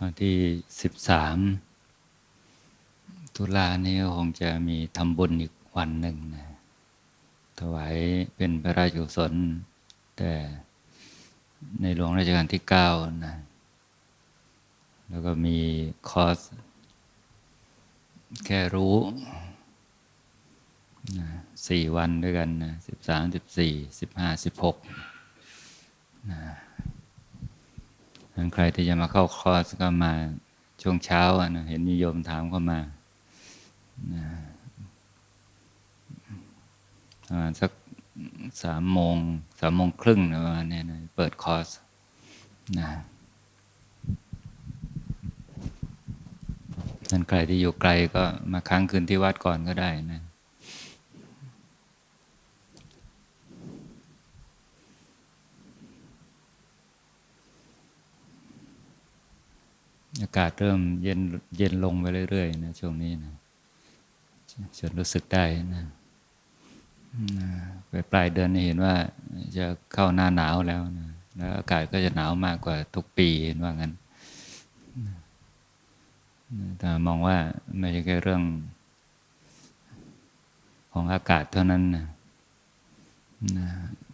วันที่สิบสามตุลานี้คงจะมีทำบุญอีกวันหนึ่งนะถวายเป็นพระราชกุศลแต่ในหลวงราชการที่เก้านะ แล้วก็มีคอร์สแค่รู้นะสี่วันด้วยกันนะสิบสามสิบสี่สิบห้าสิบหกนะ ใครที่จะมาเข้าคอร์สก็มาช่วงเช้าอะนะเห็นนิยมถามเข้ามานะประมาณสักสามโมงสามโมงครึ่งนะประมาณนี้นะเปิดคอร์สนะท่นใครที่อยู่ไกลก็มาค้างคืนที่วัดก่อนก็ได้นะ อากาศเริ่มเย็นเย็นลงไปเรื่อยๆนะช่วงนี้นะจนรู้สึกได้นะไปปลายเดือนเห็นว่าจะเข้าหน้าหนาวแล้วนะแล้วอากาศก็จะหนาวมากกว่าทุกปีเห็นว่างั้นแต่มองว่าไม่ใช่แค่เรื่องของอากาศเท่านั้นนะ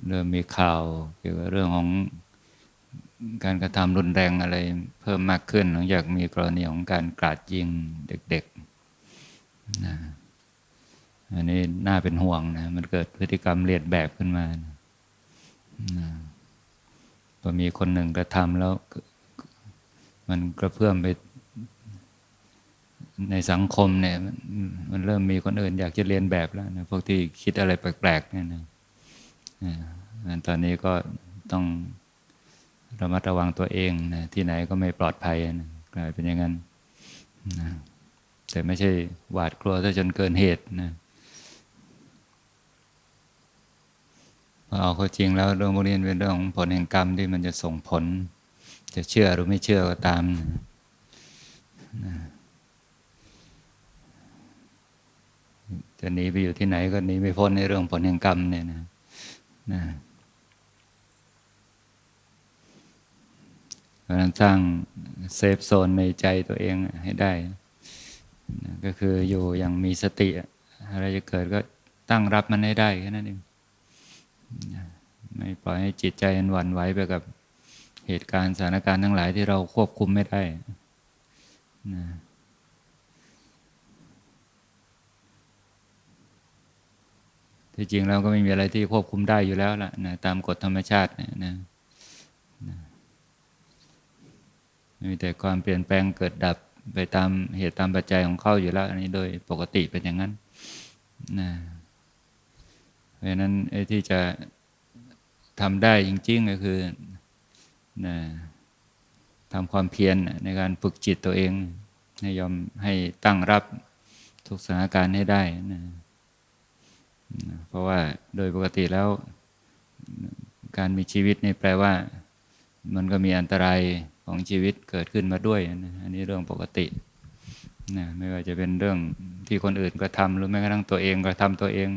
เริ่มมีข่าวเกี่ยวกับเรื่องของ การกระทำรุนแรงอะไรเพิ่มมากขึ้น หลังจากมีกรณีของการกราดยิงเด็กๆนะอันนี้น่าเป็นห่วงนะ มันเกิดพฤติกรรมเลียนแบบขึ้นมานะพอมีคนหนึ่งกระทำแล้ว มันกระเพื่อมไปในสังคมเนี่ย มันเริ่มมีคนอื่นอยากจะเรียนแบบแล้วนะพวกที่คิดอะไรแปลกๆเนี่ยนะตอนนี้ก็ต้อง ระมัดระวังตัวเองนะที่ไหนก็ไม่ปลอดภัยนะกลายเป็นอย่างนั้นนะแต่ไม่ใช่หวาดกลัวซะจนเกินเหตุนะพอเอาเข้าจริงแล้วเรื่องพวกนี้เป็นเรื่องของผลแห่งกรรมที่มันจะส่งผล จะเชื่อหรือไม่เชื่อก็ตามนะจะหนีไปอยู่ที่ไหนก็หนีไม่พ้นในเรื่องผลแห่งกรรมเนี่ยนะนะเพ ราะนั้นสร้างเซฟโซนในใจตัวเองให้ได้ ก็คืออยู่อย่างมีสติ อะไรจะเกิดก็ตั้งรับมันให้ได้แค่นั้นเองไม่ปล่อยให้จิตใจมันหวั่นไหวไปกับเหตุการณ์สถานการณ์ทั้งหลายที่เราควบคุมไม่ได้นะที่จริงเราก็ไม่มีอะไรที่ควบคุมได้อยู่แล้วล่ะนะตามกฎธรรมชาตินะนะ มีแต่ความเปลี่ยนแปลงเกิดดับไปตามเหตุตามปัจจัยของเขาอยู่แล้ว อันนี้โดยปกติเป็นอย่างนั้นนะเพราะนั้นไอ้ที่จะทำได้จริงๆก็คือนะทำความเพียรในการฝึกจิตตัวเองให้ยอมให้ตั้งรับทุกสถานการณ์ให้ได้นะเพราะว่าโดยปกติแล้ว การมีชีวิตนี่แปลว่า มันก็มีอันตราย ของชีวิตเกิดขึ้นมาด้วยนะอันนี้เรื่องปกตินะไม่ว่าจะเป็นเรื่องที่คนอื่นก็ทำหรือแม้กระทั่งตัวเองก็ทำตัวเอง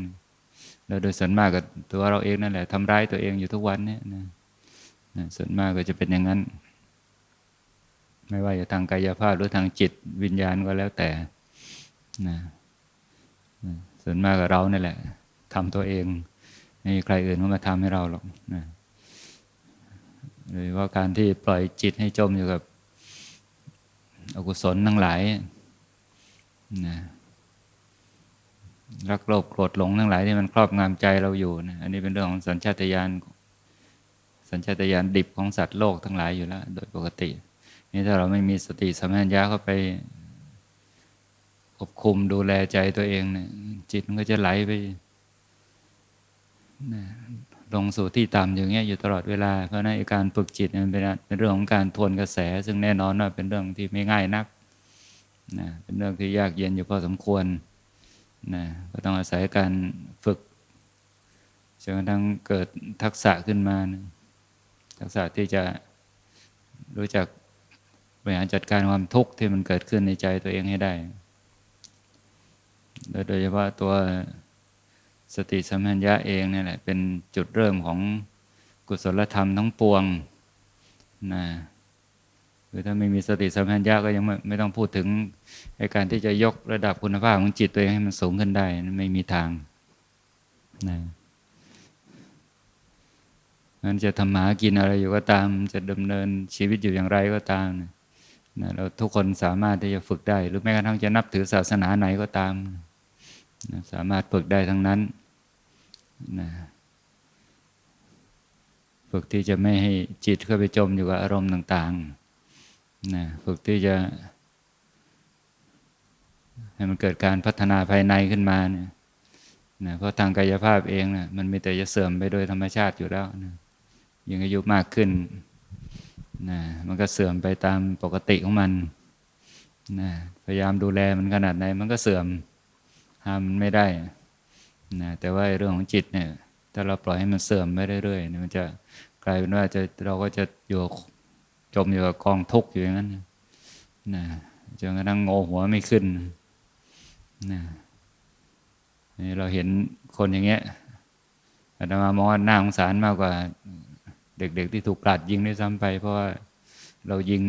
แล้วโดยส่วนมากก็ตัวเราเองนั่นแหละทำร้ายตัวเองอยู่ทุกวันเนี่ยนะนะส่วนมากก็จะเป็นอย่างนั้น ไม่ว่าจะทางกายภาพหรือทางจิตวิญญาณก็แล้วแต่นะส่วนมากกับเรานี่แหละทำตัวเองไม่มีใครอื่นมาทำให้เราหรอกนะ หรือว่าการที่ปล่อยจิตให้จมอยู่กับอกุศลทั้งหลายนะรักโลภโกรธหลงทั้งหลายที่มันครอบงำใจเราอยู่นะอันนี้เป็นเรื่องของสัญชาตญาณสัญชาตญาณดิบของสัตว์โลกทั้งหลายอยู่แล้ว โดยปกติ นี่ถ้าเราไม่มีสติสัมปชัญญะเข้าไปควบคุมดูแลใจตัวเองเนี่ยจิตมันก็จะไหลไป ลงสู่ที่ต่ำอย่างเงี้ยอยู่ตลอดเวลา เพราะนั้นการฝึกจิตมันเป็นเรื่องของการทวนกระแส ซึ่งแน่นอนว่าเป็นเรื่องที่ไม่ง่ายนักนะเป็นเรื่องที่ยากเย็นอยู่พอสมควรนะก็ต้องอาศัยการฝึกจนกระทั่งเกิดทักษะขึ้นมานะทักษะที่จะรู้จักบริหารจัดการความทุกข์ที่มันเกิดขึ้นในใจตัวเองให้ได้ โดยเฉพาะตัว สติสัมปัญญะเองนี่แหละเป็นจุดเริ่มของกุศลธรรมทั้งปวงนะคือถ้าไม่มีสติสัมปชัญญะก็ยังไม่ไม่ต้องพูดถึงการที่จะยกระดับคุณภาพของจิตตัวเองให้มันสูงขึ้นได้นั้นไม่มีทางนะมันจะทำหากินอะไรอยู่ก็ตาม จะดำเนินชีวิตอยู่อย่างไรก็ตามนะนะเราทุกคนสามารถที่จะฝึกได้ หรือแม้กระทั่งจะนับถือศาสนาไหนก็ตามนะสามารถฝึกได้ทั้งนั้น นะฝึกที่จะไม่ให้จิตเข้าไปจมอยู่กับอารมณ์ต่างๆนะฝึกที่จะ ให้มันเกิดการพัฒนาภายในขึ้นมาเนี่ยนะเพราะทางกายภาพเองนะมันมีแต่จะเสื่อมไปโดยธรรมชาติอยู่แล้วนะยิ่งอายุมากขึ้นนะมันก็เสื่อมไปตามปกติของมันนะพยายามดูแลมันขนาดไหนมันก็เสื่อมห้ามมันไม่ได้ นะแต่ว่าเรื่องของจิตเนี่ยถ้าเราปล่อยให้มันเสื่อมไปเรื่อยๆเนี่ยมันจะกลายเป็นว่าจะเราก็จะอยู่จมอยู่กับกองทุกข์อยู่อย่างนั้นนะจนกระทั่งโงหัวไม่ขึ้นนะนี่เราเห็นคนอย่างเงี้ยอาตมามองว่าน่าสงสารมากกว่า เด็ก ๆ ที่ถูกกราดยิงด้วยซ้ำไป เพราะว่าเรายิง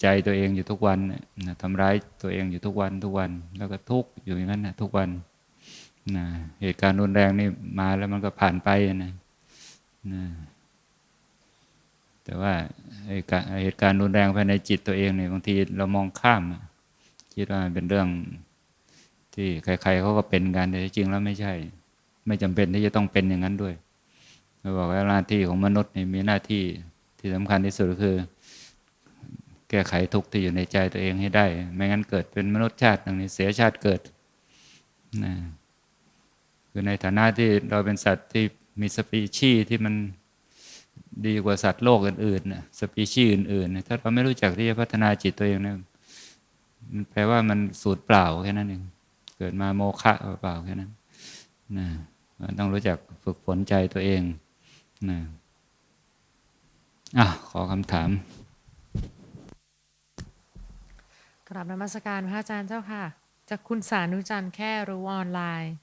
ใจตัวเองอยู่ทุกวันนะทำร้ายตัวเองอยู่ทุกวันทุกวัน แล้วก็ทุกข์อยู่อย่างนั้นนะทุกวัน นะเหตุการณ์รุนแรงนี่มาแล้วมันก็ผ่านไปนะนะแต่ว่าเหตุการณ์รุนแรงภายในจิตตัวเองเนี่ยบางทีเรามองข้ามคิดว่ามันเป็นเรื่องที่ใครๆเขาก็เป็นกันแต่จริงแล้วไม่ใช่ ไม่จำเป็นที่จะต้องเป็นอย่างนั้นด้วยเราบอกว่าหน้าที่ของมนุษย์นี่มีหน้าที่ที่สำคัญที่สุดก็คือ แก้ไขทุกข์ที่อยู่ในใจตัวเองให้ได้ ไม่งั้นเกิดเป็นมนุษย์ชาติหนึ่งนี่เสียชาติเกิดนะ คือในฐานะที่เราเป็นสัตว์ที่มีสปีชีส์ที่มันดีกว่าสัตว์โลกอื่นๆนะสปีชีส์อื่นๆนะถ้าเราไม่รู้จักที่จะพัฒนาจิตตัวเองนะมันแปลว่ามันสูญเปล่าแค่นั้นเองเกิดมาโมฆะเปล่าแค่นั้นนะมันต้องรู้จักฝึกฝนใจตัวเองนะอะขอคำถามกราบนมัสการพระอาจารย์เจ้าค่ะ จากคุณสานุจันทร์แค่รู้ออนไลน์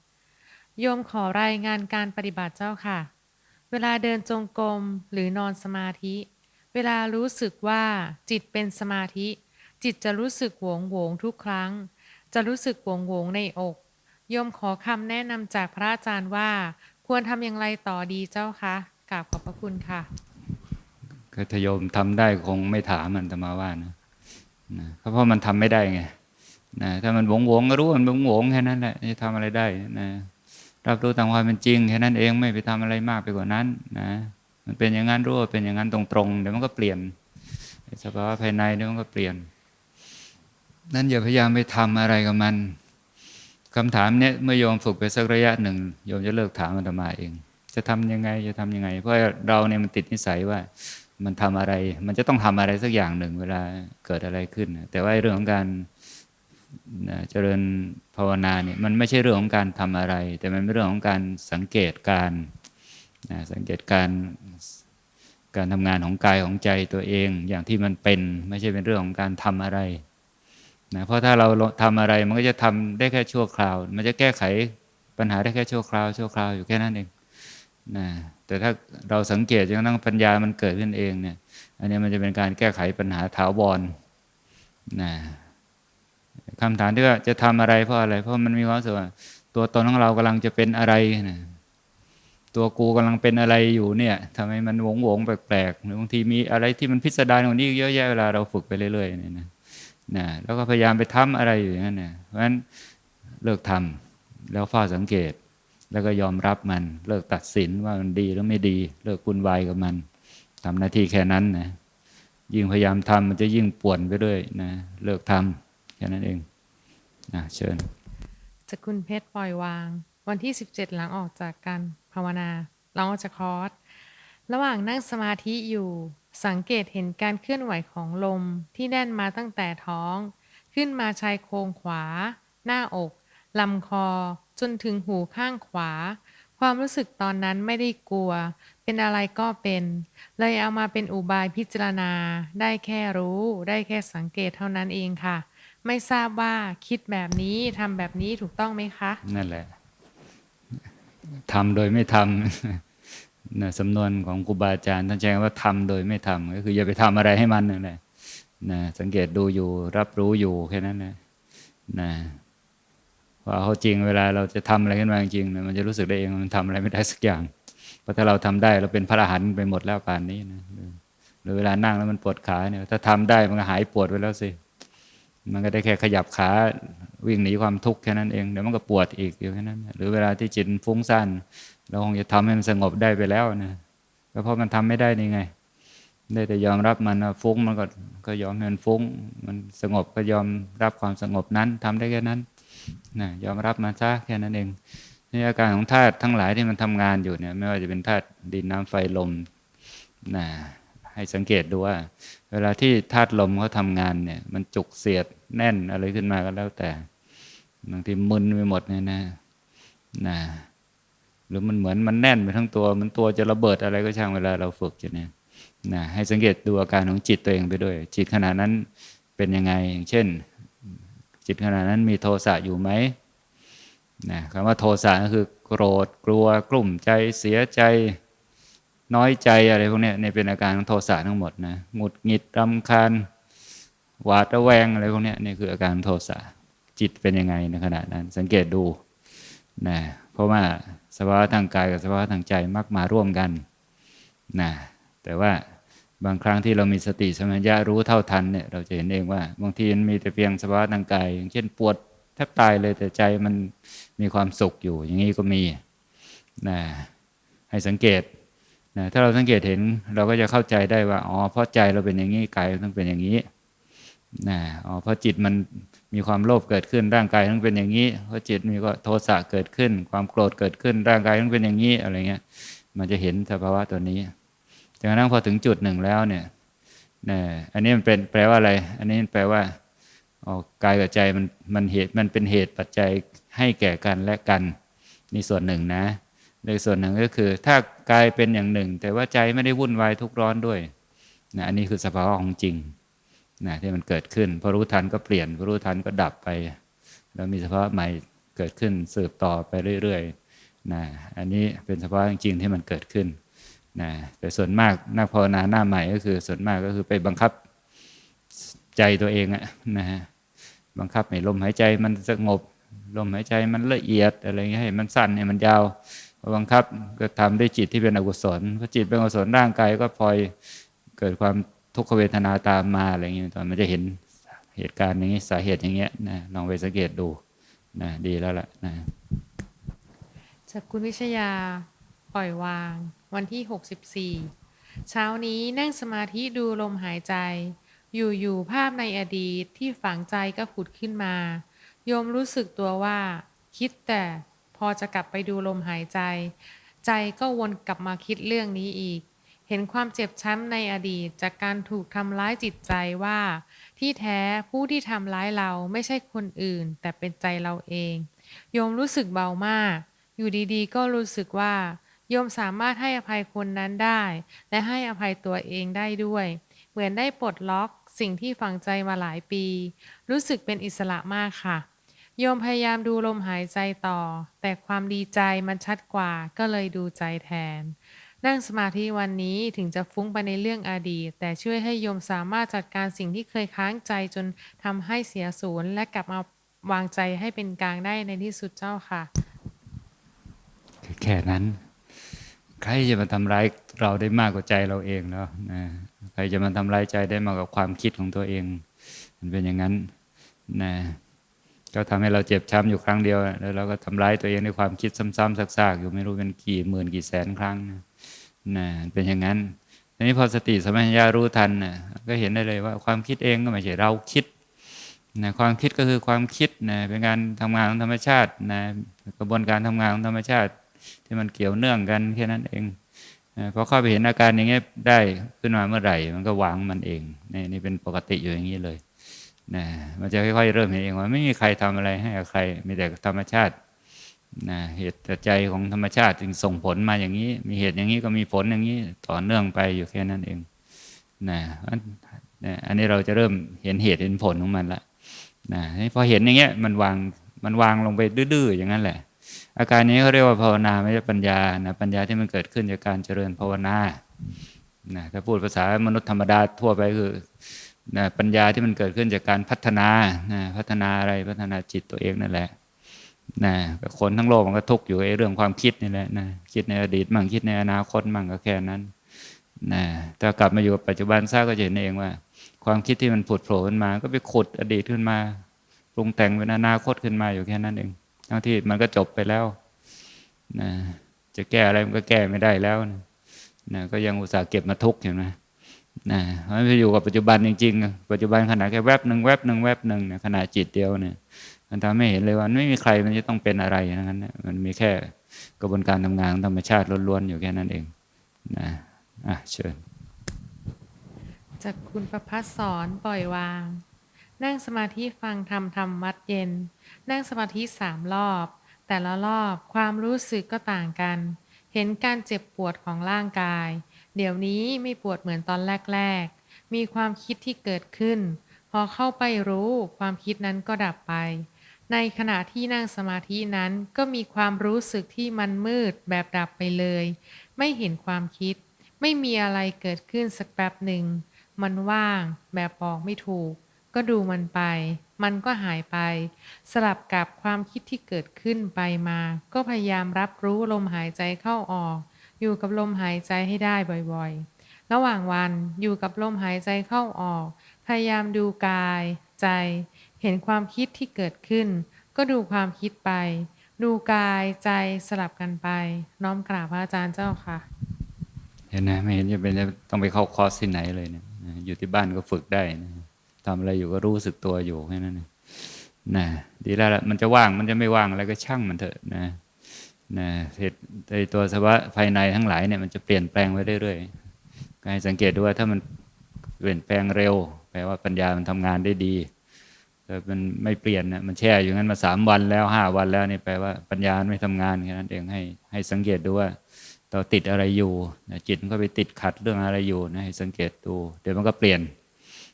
โยมขอรายงานการปฏิบัติเจ้าค่ะ เวลาเดินจงกรมหรือนอนสมาธิ เวลารู้สึกว่าจิตเป็นสมาธิ จิตจะรู้สึกหวงหวงทุกครั้ง จะรู้สึกหวงหวงในอก โยมขอคำแนะนำจากพระอาจารย์ว่า ควรทำอย่างไรต่อดีเจ้าคะกราบขอบพระคุณค่ะก็ถ้าโยมทำได้คงไม่ถามมันแต่มาว่านะนะเพราะมันทำไม่ได้ไงนะถ้ามันหวงหวงก็รู้มันหวงหวงแค่นั้นแหละจะทำอะไรได้นะ รับรู้ตามความเป็นจริงแค่นั้นเองไม่ไปทำอะไรมากไปกว่านั้นนะมันเป็นอย่างนั้นรู้ว่าเป็นอย่างนั้นตรงๆเดี๋ยวมันก็เปลี่ยนสภาวะภายในเดี๋ยวมันก็เปลี่ยน นั่นอย่าพยายามไปทำอะไรกับมันคำถามเนี้ยเมื่อโยมฝึกไปสักระยะหนึ่งโยมจะเลิกถามมันมาเอง จะทำยังไงจะทำยังไง เพราะเราเนี่ยมันติดนิสัยว่ามันทำอะไร มันจะต้องทำอะไรสักอย่างหนึ่งเวลาเกิดอะไรขึ้น แต่ว่าเรื่องของการ นะเจริญภาวนาเนี่ยมันไม่ใช่เรื่องของการทำอะไร แต่มันเป็นเรื่องของการสังเกตการนะสังเกตการการทำงานของกายของใจตัวเองอย่างที่มันเป็นไม่ใช่เป็นเรื่องของการทำอะไรนะเพราะถ้าเราทำอะไรมันก็จะทำได้แค่ชั่วคราว มันจะแก้ไขปัญหาได้แค่ชั่วคราวชั่วคราวอยู่แค่นั้นเองนะแต่ถ้าเราสังเกตจนกระทั่งปัญญามันเกิดขึ้นเองเนี่ยอันนี้มันจะเป็นการแก้ไขปัญหาถาวรนะ คำถามที่ว่าจะทำอะไรเพราะอะไร เพราะมันมีความรู้สึกว่า ตัวตนของเรากำลังจะเป็นอะไรนะตัวกูกำลังเป็นอะไรอยู่เนี่ยทำไมมันวงวงแปลกๆหรือบางทีมีอะไรที่มันพิสดารกว่านี้เยอะแยะเวลาเราฝึกไปเรื่อยๆเนี่ยนะนะแล้วก็พยายามไปทำอะไรอยู่อย่างนั้นเนี่ยเพราะฉะนั้นเลิกทำแล้วเฝ้าสังเกต แล้วก็ยอมรับมัน เลิกตัดสินว่ามันดีหรือไม่ดี เลิกวุ่นวายกับมันทำหน้าที่แค่นั้นนะยิ่งพยายามทำมันจะยิ่งป่วนไปด้วยนะเลิกทำ แค่นั้นเองนะเชิญจากคุณเพชรปล่อยวาง วันที่ 17 หลังออกจากการภาวนาหลังออกจากคอร์สระหว่างนั่งสมาธิอยู่สังเกตเห็นการเคลื่อนไหวของลมที่แน่นมาตั้งแต่ท้อง ขึ้นมาชายโครงขวา หน้าอกลำคอ จนถึงหูข้างขวา ความรู้สึกตอนนั้นไม่ได้กลัว เป็นอะไรก็เป็น เลยเอามาเป็นอุบายพิจารณา ได้แค่รู้ ได้แค่สังเกตเท่านั้นเองค่ะ ไม่ทราบว่าคิดแบบนี้ทำแบบนี้ถูกต้องไหมคะ นั่นแหละทำโดยไม่ทำนะสำนวนของครูบาอาจารย์ท่านใช้คำว่าทำโดยไม่ทำก็คืออย่าไปทำอะไรให้มันนั่นแหละนะสังเกตดูอยู่รับรู้อยู่แค่นั้นนะนะพอเอาเขาจริงเวลาเราจะทำอะไรขึ้นมาจริงๆมันจะรู้สึกได้เองมันทำอะไรไม่ได้สักอย่าง เพราะถ้าเราทำได้เราเป็นพระอรหันต์ไปหมดแล้วป่านนี้นะหรือเวลานั่งแล้วมันปวดขาเนี่ยถ้าทำได้มันก็หายปวดไปแล้วสิ มันก็ได้แค่ขยับขาวิ่งหนีความทุกข์แค่นั้นเองเดี๋ยวมันก็ปวดอีกอยู่แค่นั้น หรือเวลาที่จิตฟุ้งซ่านเราคงจะทำให้มันสงบได้ไปแล้วนะก็เพราะมันทำไม่ได้นี่ไง ได้แต่ยอมรับมันฟุ้งมันก็ก็ยอมให้มันฟุ้ง มันสงบก็ยอมรับความสงบนั้นทำได้แค่นั้นนะยอมรับมันซะแค่นั้นเองนี่อาการของธาตุทั้งหลายที่มันทำงานอยู่เนี่ย ไม่ว่าจะเป็นธาตุดินน้ำไฟลมนะให้สังเกตดูว่า เวลาที่ธาตุลมเขาทำงานเนี่ย มันจุกเสียด แน่นอะไรขึ้นมาก็แล้วแต่บางทีมึนไปหมดเนี่ยนะนะหรือมันเหมือนมันแน่นไปทั้งตัว มันตัวจะระเบิดอะไรก็ช่างเวลาเราฝึกจะเนี่ยนะให้สังเกตดูอาการของจิตตัวเองไปด้วย จิตขณะนั้นเป็นยังไงอย่างเช่น จิตขณะนั้นมีโทสะอยู่ไหมนะคำว่าโทสะก็คือโกรธกลัวกลุ่มใจเสียใจน้อยใจอะไรพวกนี้เนี่ยเป็นอาการของโทสะทั้งหมดนะหงุดหงิดรำคาญ หวาดระแวงอะไรพวกนี้นี่คืออาการโทสะจิตเป็นยังไงในขณะนั้น สังเกตดูนะเพราะว่าสภาวะทางกายกับสภาวะทางใจมักมาร่วมกันนะแต่ว่าบางครั้งที่เรามีสติสมัญญารู้เท่าทันเนี่ยเราจะเห็นเองว่า บางทีมันมีแต่เพียงสภาวะทางกาย อย่างเช่นปวดแทบตายเลยแต่ใจมันมีความสุขอยู่ อย่างนี้ก็มีนะให้สังเกตนะถ้าเราสังเกตเห็นเราก็จะเข้าใจได้ว่าอ๋อเพราะใจเราเป็นอย่างนี้กายต้องเป็นอย่างนี้ นะอ๋อเพราะจิตมันมีความโลภเกิดขึ้นร่างกายต้องเป็นอย่างนี้เพราะจิตมีก็โทสะเกิดขึ้น ความโกรธเกิดขึ้นร่างกายต้องเป็นอย่างนี้อะไรเงี้ย มันจะเห็นสภาวะตัวนี้จนกระทั่งพอถึงจุดหนึ่งแล้วเนี่ยนะอันนี้มันเป็นแปลว่าอะไร อันนี้แปลว่าอ๋อกายกับใจมันมันเหตุมันเป็นเหตุปัจจัยให้แก่กันและกันนี่ส่วนหนึ่งนะในส่วนหนึ่งก็คือ ถ้ากายเป็นอย่างหนึ่ง แต่ว่าใจไม่ได้วุ่นวายทุกร้อนด้วยนะอันนี้คือสภาวะของจริง นะที่มันเกิดขึ้นพอรู้ทันก็เปลี่ยนพอรู้ทันก็ดับไป แล้วมีสภาวะใหม่เกิดขึ้นสืบต่อไปเรื่อยๆนะอันนี้เป็นสภาวะจริงๆที่มันเกิดขึ้นนะแต่ส่วนมากนักภาวนาหน้าใหม่ก็คือส่วนมากก็คือไปบังคับใจตัวเองอะนะฮะบังคับให้ลมหายใจมันสงบลมหายใจมันละเอียดอะไรเงี้ยให้มันสั้นให้มันยาวบังคับก็ทำด้วยจิตที่เป็นอกุศลพอจิตเป็นอกุศลร่างกายก็พลอยเกิดความ ทุกขเวทนาตามมาอะไรเงี้ยตอนมันจะเห็นเหตุการณ์อย่างนี้สาเหตุอย่างเงี้ยนะลองไปสังเกตดูนะดีแล้วล่ะนะจากคุณวิชยาปล่อยวาง วันที่ 64 เช้านี้นั่งสมาธิดูลมหายใจ อยู่ๆภาพในอดีตที่ฝังใจก็ผุดขึ้นมา โยมรู้สึกตัวว่า คิดแต่พอจะกลับไปดูลมหายใจ ใจก็วนกลับมาคิดเรื่องนี้อีก เห็นความเจ็บช้ำในอดีตจากการถูกทำร้ายจิตใจว่า ที่แท้ผู้ที่ทำร้ายเราไม่ใช่คนอื่น แต่เป็นใจเราเอง โยมรู้สึกเบามาก อยู่ดีๆ ก็รู้สึกว่า โยมสามารถให้อภัยคนนั้นได้ และให้อภัยตัวเองได้ด้วย เหมือนได้ปลดล็อกสิ่งที่ฝังใจมาหลายปี รู้สึกเป็นอิสระมากค่ะ โยมพยายามดูลมหายใจต่อ แต่ความดีใจมันชัดกว่าก็เลยดูใจแทน นั่งสมาธิวันนี้ถึงจะฟุ้งไปในเรื่องอดีต แต่ช่วยให้โยมสามารถจัดการสิ่งที่เคยค้างใจจนทำให้เสียศูนย์และกลับมาวางใจให้เป็นกลางได้ในที่สุดเจ้าค่ะ แค่นั้น ใครจะมาทำร้ายเราได้มากกว่าใจเราเองเนาะนะใครจะมาทำร้ายใจได้มากกว่าความคิดของตัวเอง มันเป็นอย่างนั้นนะ ก็ทำให้เราเจ็บช้ำอยู่ครั้งเดียว แล้วเราก็ทำร้ายตัวเองด้วยความคิดซ้ำๆซากๆ อยู่ไม่รู้เป็นกี่หมื่นกี่แสนครั้งนะนะเป็นอย่างนั้นทีนี้พอสติสมัญญารู้ทันนะก็เห็นได้เลยว่าความคิดเองก็ไม่ใช่เราคิดนะความคิดก็คือความคิดนะเป็นการทำงานของธรรมชาตินะกระบวนการทำงานของธรรมชาติ ที่มันเกี่ยวเนื่องกันแค่นั้นเองพอเข้าไปเห็นอาการอย่างเงี้ยได้ขึ้นมาเมื่อไหร่ มันก็วางมันเองนี่นี่เป็นปกติอยู่อย่างนี้เลย นะมันจะค่อยๆเริ่มเห็นเองว่าไม่มีใครทำอะไรให้กับใคร มีแต่ธรรมชาตินะเหตุปัจจัยของธรรมชาติจึงส่งผลมาอย่างนี้ มีเหตุอย่างนี้ก็มีผลอย่างนี้ต่อเนื่องไปอยู่แค่นั้นเองนะอันนี้เราจะเริ่มเห็นเหตุเห็นผลของมันละนะพอเห็นอย่างเงี้ยมันวางมันวางลงไปดื้อๆอย่างนั้นแหละ อาการนี้เขาเรียกว่าภาวนาไม่ใช่ปัญญานะปัญญาที่มันเกิดขึ้นจากการเจริญภาวนานะถ้าพูดภาษามนุษย์ธรรมดาทั่วไปคือ นะปัญญาที่มันเกิดขึ้นจากการพัฒนานะพัฒนาอะไรพัฒนาจิตตัวเองนั่นแหละนะคนทั้งโลกมันก็ทุกข์อยู่ไอ้เรื่องความคิดนี่แหละนะคิดในอดีตมั่งคิดในอนาคตมั่งก็แค่นั้นนะถ้ากลับมาอยู่กับปัจจุบันซะก็จะเห็นเองว่า ความคิดที่มันผุดโผล่ขึ้นมา ก็ไปขุดอดีตขึ้นมาปรุงแต่งเป็นอนาคตขึ้นมาอยู่แค่นั้นเองทั้งที่มันก็จบไปแล้วนะจะแก้อะไรมันก็แก้ไม่ได้แล้วนะนะก็ยังอุตส่าห์เก็บมาทุกข์เห็นไหม นะเพราะฉะนั้นไปอยู่กับปัจจุบันจริงๆ ปัจจุบันขนาดแค่แวบหนึ่งแวบหนึ่งแวบหนึ่งเนี่ยขนาดจิตเดียวเนี่ยมันทำให้เห็นเลยว่าไม่มีใครมันจะต้องเป็นอะไรอย่างนั้นนะมันมีแค่กระบวนการทำงานของธรรมชาติล้วนๆอยู่แค่นั้นเองนะอะเชิญ จากคุณประพัฒสอนปล่อยวาง นั่งสมาธิฟังธรรมทำวัดเย็น นั่งสมาธิสามรอบ แต่ละรอบความรู้สึกก็ต่างกัน เห็นการเจ็บปวดของร่างกาย เดี๋ยวนี้ไม่ปวดเหมือนตอนแรก ๆ มีความคิดที่เกิดขึ้น พอเข้าไปรู้ความคิดนั้นก็ดับไป ในขณะที่นั่งสมาธินั้นก็มีความรู้สึกที่มันมืดแบบดับไปเลย ไม่เห็นความคิด ไม่มีอะไรเกิดขึ้นสักแป๊บหนึ่ง มันว่างแบบบอกไม่ถูก ก็ดูมันไป มันก็หายไป สลับกับความคิดที่เกิดขึ้นไปมา ก็พยายามรับรู้ลมหายใจเข้าออก อยู่กับลมหายใจให้ได้บ่อยๆ ระหว่างวันอยู่กับลมหายใจเข้าออก พยายามดูกายใจ เห็นความคิดที่เกิดขึ้น ก็ดูความคิดไป ดูกายใจสลับกันไป น้อมกราบพระอาจารย์เจ้าค่ะ เห็นนะไม่เห็นจะเป็นต้องไปเข้าคอร์สที่ไหนเลยเนี่ยอยู่ที่บ้านก็ฝึกได้นะทำอะไรอยู่ก็รู้สึกตัวอยู่แค่นั้นนะนะดีแล้วละมันจะว่างมันจะไม่ว่างอะไรก็ช่างมันเถอะนะ นะเหตุในตัวสภาวะภายในทั้งหลายเนี่ยมันจะเปลี่ยนแปลงไปเรื่อยๆก็ให้สังเกตดูว่าถ้ามันเปลี่ยนแปลงเร็ว แปลว่าปัญญามันทำงานได้ดีแต่มันไม่เปลี่ยนนะมันแช่อยู่งั้นมาสามวันแล้วห้าวันแล้วนี่แปลว่าปัญญาไม่ทำงานแค่นั้นเองให้ให้สังเกตดูว่าเราติดอะไรอยู่นะจิตมันก็ไปติดขัดเรื่องอะไรอยู่นะให้สังเกตดู เดี๋ยวมันก็เปลี่ยน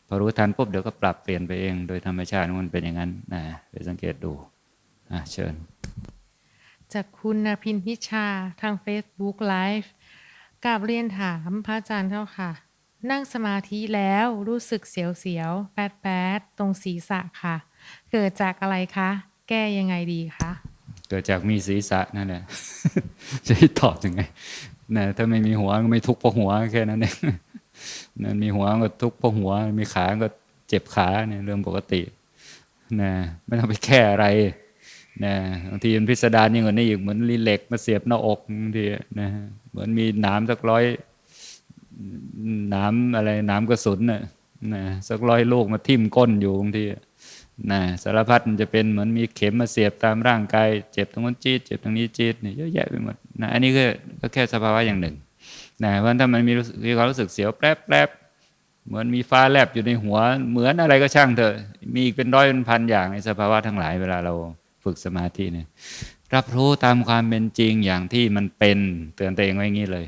พอรู้ทันปุ๊บเดี๋ยวก็ปรับเปลี่ยนไปเอง โดยธรรมชาติมันเป็นอย่างนั้นนะไปสังเกตดูอะเชิญ จากคุณนพินพิชาทาง Facebook Live กับเรียนถามพระอาจารย์เจ้าค่ะ นั่งสมาธิแล้วรู้สึกเสียวๆ แปดๆ ตรงศีรษะค่ะ เกิดจากอะไรคะ แก้ยังไงดีคะ เกิดจากมีศีรษะนั่นแหละ จะให้ตอบยังไงนะถ้าไม่มีหัวก็ไม่ทุกข์เพราะหัวแค่นั้นเองนั่นมีหัวก็ทุกข์เพราะหัว มีขาก็เจ็บขาเนี่ยเรื่องปกตินะไม่ต้องไปแค่อะไร นะบางทีมันพิสดารยิ่งกว่านี้อีกเหมือนรีเหล็กมาเสียบหน้าอกบางทีนะเหมือนมีหนามสักร้อยหนามอะไรหนามกระสุนน่ะนะสักร้อยลูกมาทิ่มก้นอยู่บางทีนะสารพัดมันจะเป็นเหมือนมีเข็มมาเสียบตามร่างกาย เจ็บตรงนั้นจี๊ดเจ็บตรงนี้จี๊ดเนี่ยเยอะแยะไปหมดนะอันนี้ก็ก็แค่สภาวะอย่างหนึ่งนะเพราะถ้ามันมีมีความรู้สึกเสียวแป๊บแป๊บเหมือนมีฟ้าแลบอยู่ในหัว เหมือนอะไรก็ช่างเถอะมีอีกเป็นร้อยเป็นพันอย่างในสภาวะทั้งหลายเวลาเรา ฝึกสมาธิเนี่ยรับรู้ตามความเป็นจริงอย่างที่มันเป็นเตือนตัวเองไว้งนี้เลย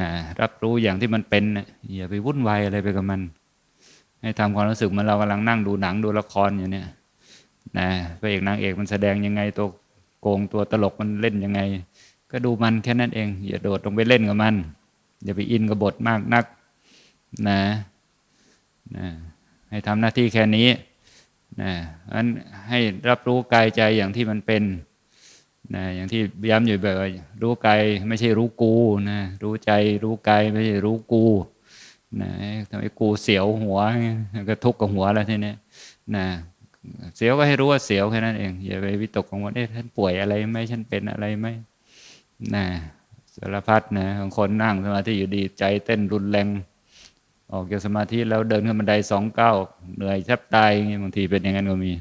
นะรับรู้อย่างที่มันเป็นนะอย่าไปวุ่นวายอะไรไปกับมัน ให้ทำความรู้สึกเหมันเรากำลังนั่งดูหนังดูละครอยู่เนี่ยนะพระเอกนางเอกมันแสดงยังไงตัวโกงตัวตลกมันเล่นยังไง ก็ดูมันแค่นั้นเอง อย่าโดดลงไปเล่นกับมัน อย่าไปอินกับบทมากนักนะนะให้ทำหน้าที่แค่นี้ นะอันให้รับรู้กายใจอย่างที่มันเป็นนะอย่างที่ย้ำอยู่บ่อยรู้กายไม่ใช่รู้กูนะรู้ใจรู้กายไม่ใช่รู้กูนะทำไมกูเสียวหัวก็ทุกข์กับหัวแล้วทีนี้นะเสียวก็ให้รู้ว่าเสียวแค่นั้นเองอย่าไปวิตกกังวลเอ๊ะท่านป่วยอะไรไหมฉันเป็นอะไรไหมนะสารพัดนะบางคนนั่งสมาธิอยู่ดีใจเต้นรุนแรง ออกจากสมาธิแล้วเดินขึ้นบันไดสองเก้าเหนื่อยแทบตายอย่างงี้บางทีเป็นอย่างนั้นก็มี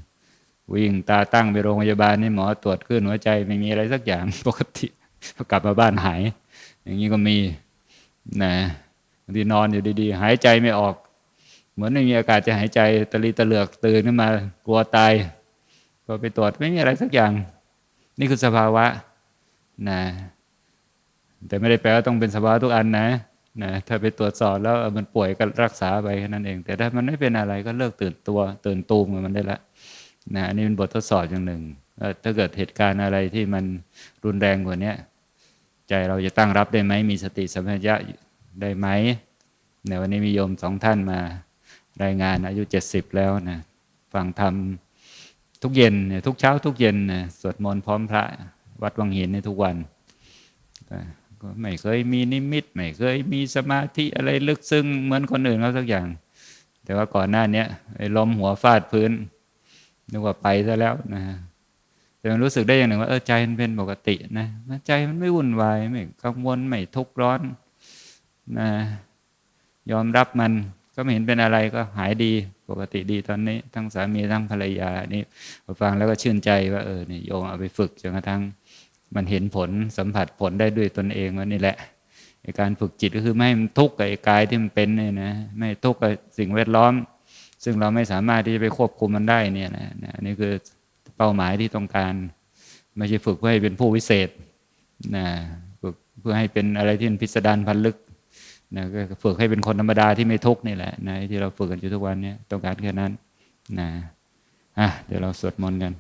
วิ่งตาตั้งไปโรงพยาบาลนี่หมอตรวจคลื่นหัวใจไม่มีอะไรสักอย่างปกติกลับมาบ้านหาย อย่างนี้ก็มีนะบางทีนอนอยู่ดีๆ หายใจไม่ออก เหมือนไม่มีอากาศจะหายใจตะลีตะเหลือกตื่นขึ้นมากลัวตายก็ไปตรวจไม่มีอะไรสักอย่าง นี่คือสภาวะนะแต่ไม่ได้แปลว่าต้องเป็นสภาวะทุกอันนะ นะถ้าไปตรวจสอบแล้วมันป่วยก็รักษาไปแค่นั้นเอง แต่ถ้ามันไม่เป็นอะไรก็เลิกตื่นตัวตื่นตูมกับมันได้ละนะอันนี้เป็นบททดสอบอย่างหนึ่งถ้าเกิดเหตุการณ์อะไรที่มันรุนแรงกว่านี้ใจเราจะตั้งรับได้ไหมมีสติสัมปชัญญะได้ไหมในวันนี้มีโยมสองท่านมารายงานอายุเจ็ดสิบแล้วนะฟังธรรมทุกเย็นทุกเช้าทุกเย็นสวดมนต์พร้อมพระ วัดวังหินในทุกวัน ไม่เคยมีนิมิต ไม่เคยมีสมาธิอะไรลึกซึ้งเหมือนคนอื่นเขาสักอย่าง แต่ว่าก่อนหน้านี้ไอ้ลมหัวฟาดพื้นนึกว่าไปซะแล้วนะแต่มันรู้สึกได้อย่างหนึ่งว่าเออใจมันเป็นปกตินะใจมันไม่วุ่นวายไม่กังวลไม่ทุกข์ร้อนนะยอมรับมันก็ไม่เห็นเป็นอะไรก็หายดีปกติดีตอนนี้ ทั้งสามีทั้งภรรยานี่ฟังแล้วก็ชื่นใจว่าเออเนี่ยโยมเอาไปฝึกจนกระทั่ง มันเห็นผลสัมผัสผลได้ด้วยตนเองว่านี่แหละการฝึกจิตก็คือไม่ให้มันทุกข์กับกายที่มันเป็นเนี่ยนะไม่ทุกข์กับสิ่งแวดล้อม ซึ่งเราไม่สามารถที่จะไปควบคุมมันได้เนี่ยนะนี่คือเป้าหมายที่ต้องการไม่ใช่ฝึกเพื่อให้เป็นผู้วิเศษนะฝึกเพื่อให้เป็นอะไรที่มันพิสดารพันลึกนะก็ฝึกให้เป็นคนธรรมดาที่ไม่ทุกข์นี่แหละนะที่เราฝึกกันอยู่ทุกวันเนี้ต้องการแค่นั้นนะอะเดี๋ยวเราสวดมนต์กัน